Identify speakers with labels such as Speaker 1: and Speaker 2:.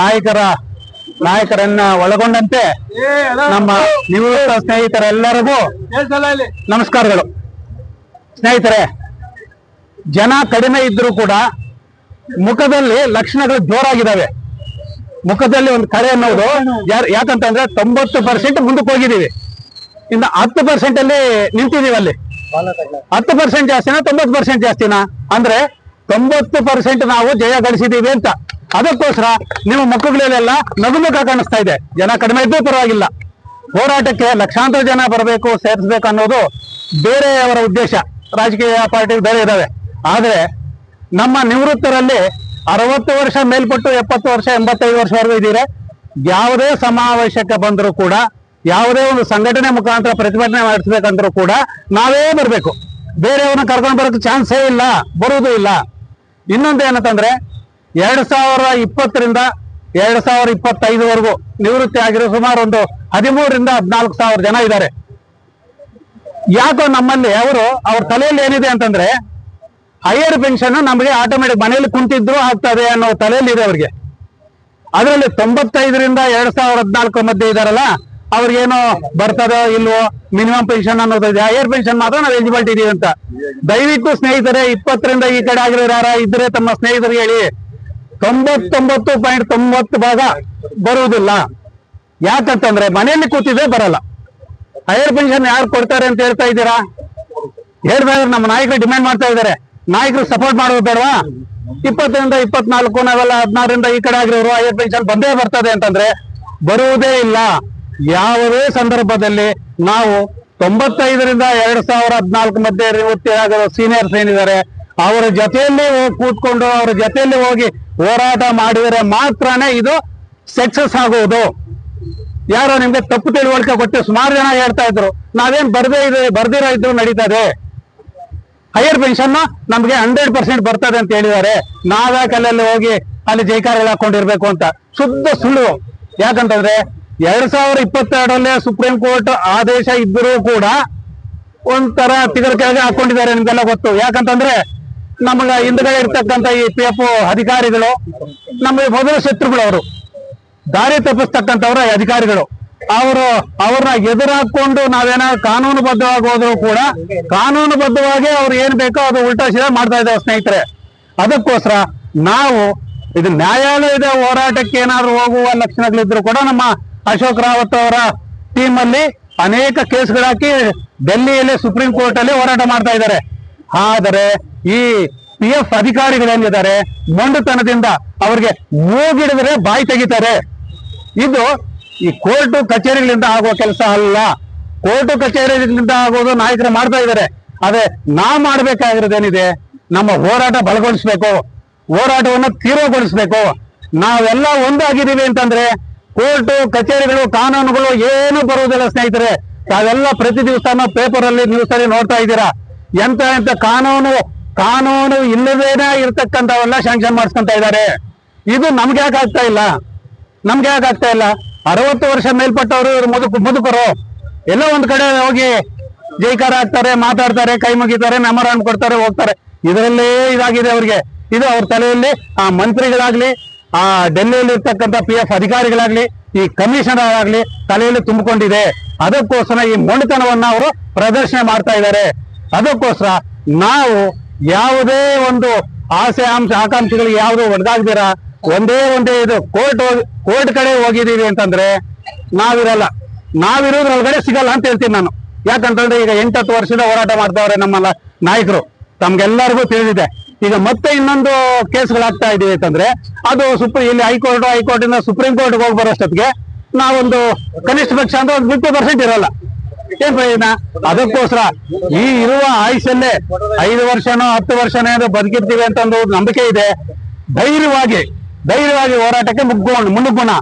Speaker 1: ನಾಯಕರ ನಾಯಕರನ್ನ ಒಳಗೊಂಡಂತೆ ನಮ್ಮ ನಿವೃತ್ತ ಸ್ನೇಹಿತರೆಲ್ಲರಿಗೂ ನಮಸ್ಕಾರಗಳು. ಸ್ನೇಹಿತರೆ ಜನ ಕಡಿಮೆ ಇದ್ರೂ ಕೂಡ ಮುಖದಲ್ಲಿ ಲಕ್ಷಣಗಳು ಜೋರಾಗಿದ್ದಾವೆ ಮುಖದಲ್ಲಿ ಒಂದು ಕಳೆ ಅನ್ನೋದು ಯಾರು ಯಾಕಂತಂದ್ರೆ ತೊಂಬತ್ತು ಪರ್ಸೆಂಟ್ ಮುಂದಕ್ಕೆ ಹೋಗಿದ್ದೀವಿ ಇನ್ನು ಹತ್ತು ಪರ್ಸೆಂಟ್ ಅಲ್ಲಿ ನಿಂತಿದೀವಿ ಅಲ್ಲಿ. ಹತ್ತು ಪರ್ಸೆಂಟ್ ಜಾಸ್ತಿನಾ ತೊಂಬತ್ತು ಪರ್ಸೆಂಟ್ ಜಾಸ್ತಿನಾ? ಅಂದ್ರೆ ತೊಂಬತ್ತು ಪರ್ಸೆಂಟ್ ನಾವು ಜಯ ಗಳಿಸಿದೀವಿ ಅಂತ. ಅದಕ್ಕೋಸ್ಕರ ನಿಮ್ಮ ಮುಖಗಳಲ್ಲೆಲ್ಲ ನಗುಮುಖ ಕಾಣಿಸ್ತಾ ಇದೆ. ಜನ ಕಡಿಮೆ ಇದ್ದೂ ಪರವಾಗಿಲ್ಲ. ಹೋರಾಟಕ್ಕೆ ಲಕ್ಷಾಂತರ ಜನ ಬರಬೇಕು, ಸೇರಿಸ್ಬೇಕು ಅನ್ನೋದು ಬೇರೆಯವರ ಉದ್ದೇಶ. ರಾಜಕೀಯ ಪಾರ್ಟಿ ಬೇರೆ ಇದ್ದಾವೆ ಆದರೆ ನಮ್ಮ ನಿವೃತ್ತರಲ್ಲಿ ಅರವತ್ತು ವರ್ಷ ಮೇಲ್ಪಟ್ಟು ಎಪ್ಪತ್ತು ವರ್ಷ, ಎಂಬತ್ತೈದು ವರ್ಷವರೆಗೂ ಇದ್ದೀರಾ? ಯಾವುದೇ ಸಮಾವೇಶಕ್ಕೆ ಬಂದರೂ ಕೂಡ, ಯಾವುದೇ ಒಂದು ಸಂಘಟನೆ ಮುಖಾಂತರ ಪ್ರತಿಭಟನೆ ಮಾಡಿಸ್ಬೇಕಂದ್ರೂ ಕೂಡ ನಾವೇ ಬರಬೇಕು. ಬೇರೆಯವ್ರನ್ನ ಕರ್ಕೊಂಡು ಬರೋಕೆ ಚಾನ್ಸೇ ಇಲ್ಲ, ಬರುವುದೂ ಇಲ್ಲ. ಇನ್ನೊಂದು ಏನಂತಂದ್ರೆ ಎರಡ್ ಸಾವಿರ ಇಪ್ಪತ್ತರಿಂದ ಎರಡ್ ಸಾವಿರ ಇಪ್ಪತ್ತೈದವರೆಗೂ ನಿವೃತ್ತಿ ಆಗಿರೋ ಸುಮಾರು ಒಂದು ಹದಿಮೂರರಿಂದ ಹದಿನಾಲ್ಕು ಸಾವಿರ ಜನ ಇದ್ದಾರೆ. ಯಾಕೋ ನಮ್ಮಲ್ಲಿ ಅವರು, ಅವ್ರ ತಲೆಯಲ್ಲಿ ಏನಿದೆ ಅಂತಂದ್ರೆ ಹೈಯರ್ ಪೆನ್ಷನ್ ನಮಗೆ ಆಟೋಮೆಟಿಕ್ ಮನೆಯಲ್ಲಿ ಕುಂತಿದ್ರು ಆಗ್ತದೆ ಅನ್ನೋ ತಲೆಯಲ್ಲಿ ಇದೆ ಅವ್ರಿಗೆ. ಅದರಲ್ಲಿ ತೊಂಬತ್ತೈದರಿಂದ ಎರಡ್ ಸಾವಿರದ ಹದಿನಾಲ್ಕು ಮಧ್ಯೆ ಇದಾರಲ್ಲ ಅವ್ರಿಗೇನೋ ಬರ್ತದೋ ಇಲ್ವೋ ಮಿನಿಮಮ್ ಪೆನ್ಷನ್ ಅನ್ನೋದು ಇದೆ. ಹೈಯರ್ ಪೆನ್ಷನ್ ಮಾತ್ರ ನಾವು ಎಲಿಜಿಬಿಲಿಟಿ ಇದೀವಿ ಅಂತ. ದಯವಿಟ್ಟು ಸ್ನೇಹಿತರೆ, ಇಪ್ಪತ್ತರಿಂದ ಈ ಕಡೆ ಆಗಿರೋ ಯಾರ ಇದ್ರೆ ತಮ್ಮ ಸ್ನೇಹಿತರಿಗೆ ಹೇಳಿ. ತೊಂಬತ್ತೊಂಬತ್ತು ಪಾಯಿಂಟ್ ತೊಂಬತ್ತು ಭಾಗ ಬರುವುದಿಲ್ಲ. ಯಾಕಂತಂದ್ರೆ ಮನೆಯಲ್ಲಿ ಕೂತಿದ್ರೆ ಬರಲ್ಲ. ಹೈಯರ್ ಪೆನ್ಷನ್ ಯಾರು ಕೊಡ್ತಾರೆ ಅಂತ ಹೇಳ್ತಾ ಇದ್ದೀರಾ? ಹೇಳ್ಬೇಕಾದ್ರೆ ನಮ್ಮ ನಾಯಕರು ಡಿಮ್ಯಾಂಡ್ ಮಾಡ್ತಾ ಇದ್ದಾರೆ. ನಾಯಕರು ಸಪೋರ್ಟ್ ಮಾಡೋದು ಬೇಡವಾ? ಇಪ್ಪತ್ತರಿಂದ ಇಪ್ಪತ್ನಾಲ್ಕು, ನಾವೆಲ್ಲ ಹದಿನಾರರಿಂದ ಈ ಕಡೆ ಆಗಿರೋರು ಹೈಯರ್ ಪೆನ್ಷನ್ ಬಂದೇ ಬರ್ತದೆ ಅಂತಂದ್ರೆ ಬರುವುದೇ ಇಲ್ಲ. ಯಾವುದೇ ಸಂದರ್ಭದಲ್ಲಿ ನಾವು ತೊಂಬತ್ತೈದರಿಂದ ಎರಡ್ ಸಾವಿರ ಹದಿನಾಲ್ಕು ಮಧ್ಯೆ ನಿವೃತ್ತಿ ಆಗಿರೋ ಸೀನಿಯರ್ಸ್ ಏನಿದ್ದಾರೆ, ಅವರ ಜೊತೆಯಲ್ಲಿ ಕೂತ್ಕೊಂಡು, ಅವರ ಜೊತೆಯಲ್ಲಿ ಹೋಗಿ ಹೋರಾಟ ಮಾಡಿದರೆ ಮಾತ್ರನೇ ಇದು ಸಕ್ಸಸ್ ಆಗುವುದು ಯಾರೋ ನಿಮ್ಗೆ ತಪ್ಪು ತಿಳುವಳಿಕೆ ಕೊಟ್ಟು ಸುಮಾರು ಜನ ಹೇಳ್ತಾ ಇದ್ರು. ನಾವೇನ್ ಬರ್ದೇ ಇದೆ, ಬರ್ದಿರೋ ಇದ್ರು ನಡೀತದೆ. ಹೈಯರ್ ಪೆನ್ಷನ್ ನಮ್ಗೆ ಹಂಡ್ರೆಡ್ ಪರ್ಸೆಂಟ್ ಬರ್ತದೆ ಅಂತ ಹೇಳಿದ್ದಾರೆ. ನಾವೇ ಅಲ್ಲಲ್ಲಿ ಹೋಗಿ ಅಲ್ಲಿ ಜೈಕಾರ ಹಾಕೊಂಡಿರ್ಬೇಕು ಅಂತ. ಶುದ್ಧ ಸುಳ್ಳು. ಯಾಕಂತಂದ್ರೆ ಎರಡ್ ಸಾವಿರದ ಇಪ್ಪತ್ತೆರಡರಲ್ಲೇ ಸುಪ್ರೀಂ ಕೋರ್ಟ್ ಆದೇಶ ಇದ್ರೂ ಕೂಡ ಒಂಥರ ತಿಗರ್ ಕೆಳಗೆ ಹಾಕೊಂಡಿದ್ದಾರೆ ನಿಮ್ಗೆಲ್ಲ ಗೊತ್ತು. ಯಾಕಂತಂದ್ರೆ ನಮಗ ಹಿಂದ್ಗಡೆ ಇರ್ತಕ್ಕಂಥ ಈ ಪಿ ಎಫ್ ಅಧಿಕಾರಿಗಳು, ನಮಗೆ ಮೊದಲ ಶತ್ರುಗಳು ಅವರು ದಾರಿ ತಪ್ಪಿಸ್ತಕ್ಕಂಥವ್ರ ಅಧಿಕಾರಿಗಳು. ಅವರು ಅವ್ರನ್ನ ಎದುರಾಕೊಂಡು ನಾವೇನಾದ್ರು ಕಾನೂನುಬದ್ಧವಾಗಿ ಹೋದ್ರು ಕೂಡ, ಕಾನೂನುಬದ್ಧವಾಗಿ ಅವ್ರು ಏನ್ ಬೇಕೋ ಅದು ಉಲ್ಟಾ ಮಾಡ್ತಾ ಇದ್ದಾವೆ ಸ್ನೇಹಿತರೆ. ಅದಕ್ಕೋಸ್ಕರ ನಾವು ಇದು ನ್ಯಾಯಾಲಯದ ಹೋರಾಟಕ್ಕೆ ಏನಾದ್ರು ಹೋಗುವ ಲಕ್ಷಣಗಳಿದ್ರು ಕೂಡ ನಮ್ಮ ಅಶೋಕ್ ರಾವತ್ ಅವರ ಟೀಮ್ ಅಲ್ಲಿ ಅನೇಕ ಕೇಸ್ಗಳಾಕಿ ಡೆಲ್ಲಿಯಲ್ಲಿ ಸುಪ್ರೀಂ ಕೋರ್ಟ್ ಅಲ್ಲಿ ಹೋರಾಟ ಮಾಡ್ತಾ ಇದ್ದಾರೆ. ಆದರೆ ಈ ಪಿ ಎಫ್ ಅಧಿಕಾರಿಗಳೇನಿದ್ದಾರೆ ಮೊಂಡುತನದಿಂದ ಅವರಿಗೆ ಮೂಗಿಡಿದ್ರೆ ಬಾಯಿ ತೆಗಿತಾರೆ. ಇದು ಈ ಕೋರ್ಟು ಕಚೇರಿಗಳಿಂದ ಆಗುವ ಕೆಲಸ ಅಲ್ಲ. ಕೋರ್ಟು ಕಚೇರಿಗಳಿಂದ ಆಗೋದು ನಾಯಕರು ಮಾಡ್ತಾ ಇದ್ದಾರೆ. ಆದ್ರೆ ನಾ ಮಾಡ್ಬೇಕಾಗಿರೋದೇನಿದೆ? ನಮ್ಮ ಹೋರಾಟ ಬಲಗೊಳಿಸ್ಬೇಕು. ಹೋರಾಟವನ್ನು ತೀವ್ರಗೊಳಿಸ್ಬೇಕು. ನಾವೆಲ್ಲ ಒಂದಾಗಿದ್ದೀವಿ ಅಂತಂದ್ರೆ, ಕೋರ್ಟು, ಕಚೇರಿಗಳು, ಕಾನೂನುಗಳು ಏನು ಬರುವುದಿಲ್ಲ ಸ್ನೇಹಿತರೆ. ತಾವೆಲ್ಲ ಪ್ರತಿ ದಿವಸ ಪೇಪರ್ ಅಲ್ಲಿ ನ್ಯೂಸ್ ಅಲ್ಲಿ ನೋಡ್ತಾ ಇದ್ದೀರಾ. ಎಂತ ಎಂತ ಕಾನೂನು ಕಾನೂನು ಇಲ್ಲದೇನೆ ಇರ್ತಕ್ಕಂಥವೆಲ್ಲ ಶಾಂಕ್ಷನ್ ಮಾಡಿಸ್ಕೊಂತ ಇದ್ದಾರೆ ಇದು ನಮ್ಗೆ ಯಾಕೆ ಆಗ್ತಾ ಇಲ್ಲ? ನಮ್ಗೆ ಯಾಕೆ ಆಗ್ತಾ ಇಲ್ಲ? ಅರವತ್ತು ವರ್ಷ ಮೇಲ್ಪಟ್ಟವರು ಇವ್ರು ಮುದುಕ, ಮುದುಕರು. ಎಲ್ಲ ಒಂದ್ ಕಡೆ ಹೋಗಿ ಜೈಕಾರ ಹಾಕ್ತಾರೆ ಮಾತಾಡ್ತಾರೆ, ಕೈ ಮುಗಿತಾರೆ, ಮೆಮೊರಾಂಡ್ ಕೊಡ್ತಾರೆ, ಹೋಗ್ತಾರೆ. ಇದರಲ್ಲೇ ಇದಾಗಿದೆ ಅವ್ರಿಗೆ. ಇದು ಅವ್ರ ತಲೆಯಲ್ಲಿ ಆ ಮಂತ್ರಿಗಳಾಗ್ಲಿ, ಆ ಡೆಲ್ಲಿಯಲ್ಲಿ ಇರ್ತಕ್ಕಂಥ ಪಿ ಎಫ್ ಅಧಿಕಾರಿಗಳಾಗ್ಲಿ, ಈ ಕಮಿಷನರ್ ಆಗ್ಲಿ ತಲೆಯಲ್ಲಿ ತುಂಬಿಕೊಂಡಿದೆ. ಅದಕ್ಕೋಸ್ಕರ ಈ ಮೊಂಡತನವನ್ನ ಅವರು ಪ್ರದರ್ಶನ ಮಾಡ್ತಾ ಇದ್ದಾರೆ. ಅದಕ್ಕೋಸ್ಕರ ನಾವು ಯಾವುದೇ ಒಂದು ಆಸೆ ಅಂಶ ಆಕಾಂಕ್ಷೆಗಳಿಗೆ ಯಾವುದು ಒಡ್ಗಾಗ್ದಿರ ಒಂದೇ ಒಂದೇ ಇದು ಕೋರ್ಟ್ ಕೋರ್ಟ್ ಕಡೆ ಹೋಗಿದ್ದೀವಿ ಅಂತಂದ್ರೆ ನಾವಿರಲ್ಲ. ನಾವಿರೋದ್ರೊಳಗಡೆ ಸಿಗಲ್ಲ ಅಂತ ಹೇಳ್ತೀನಿ ನಾನು. ಯಾಕಂತಂದ್ರೆ ಈಗ ಎಂಟತ್ತು ವರ್ಷದ ಹೋರಾಟ ಮಾಡ್ತಾವ್ರೆ ನಮ್ಮ ಲ- ನಾಯಕರು. ತಮ್ಗೆಲ್ಲರಿಗೂ ತಿಳಿದಿದೆ. ಈಗ ಮತ್ತೆ ಇನ್ನೊಂದು ಕೇಸ್ಗಳಾಗ್ತಾ ಇದೀವಿ ಅಂತಂದ್ರೆ, ಅದು ಸುಪ್ರೀಂ, ಇಲ್ಲಿ ಹೈಕೋರ್ಟ್ ಹೈಕೋರ್ಟ್ ಇಂದ ಸುಪ್ರೀಂ ಕೋರ್ಟ್ ಹೋಗಿ ಬರೋಷ್ಟೊತ್ತಿಗೆ ನಾವೊಂದು ಕನಿಷ್ಠ ಪಕ್ಷ ಅಂದ್ರೆ ಒಂದು ಫಿಫ್ಟಿ ಪರ್ಸೆಂಟ್ ಇರಲ್ಲ. ಏನ್ ಪ್ರಯೋಜನ? ಅದಕ್ಕೋಸ್ಕರ ಈ ಇರುವ ಆಯುಷಲ್ಲೇ ಐದು ವರ್ಷನೋ ಹತ್ತು ವರ್ಷನೋ ಏನೋ ಬದುಕಿರ್ತೀವಿ ಅಂತ ಒಂದು ನಂಬಿಕೆ ಇದೆ. ಧೈರ್ಯವಾಗಿ ಧೈರ್ಯವಾಗಿ ಹೋರಾಟಕ್ಕೆ ಮುಗ್ಗೋಣ ಮುನ್ನುಗ್ಗೋಣ.